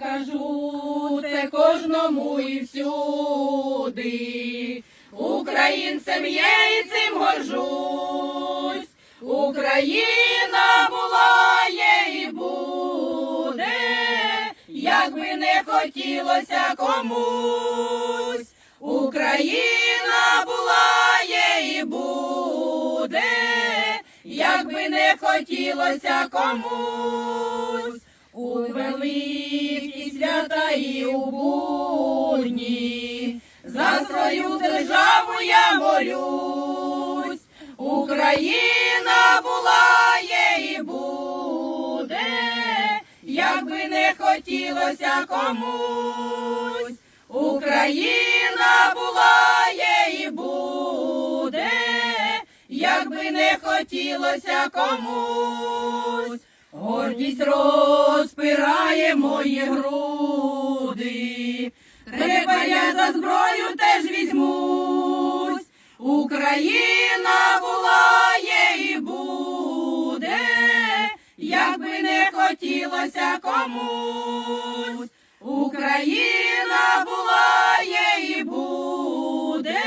кажу це кожному і всюди. Українцем є і цим горжусь. Україна була, є і буде, як би не хотілося комусь. Україна була, є і буде, як би не хотілося комусь. У великі свята і у будні за свою державу я молюсь. Україна була, є і буде, як не хотілося комусь. Україна була, є і буде, як не хотілося комусь. Гордість розпирає мої груди. Треба я за зброю теж візьмусь. Україна була, є і буде, як би не хотілося комусь. Україна була, є і буде,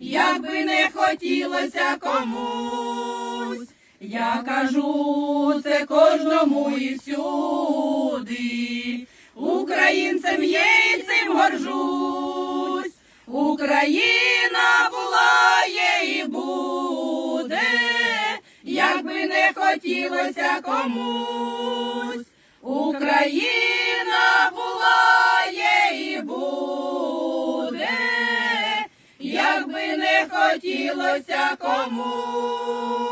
як би не хотілося комусь. Я кажу кожному і всюди. Українцем є і цим горжусь. Україна була, є і буде, як би не хотілося комусь. Україна була, є і буде, як би не хотілося комусь.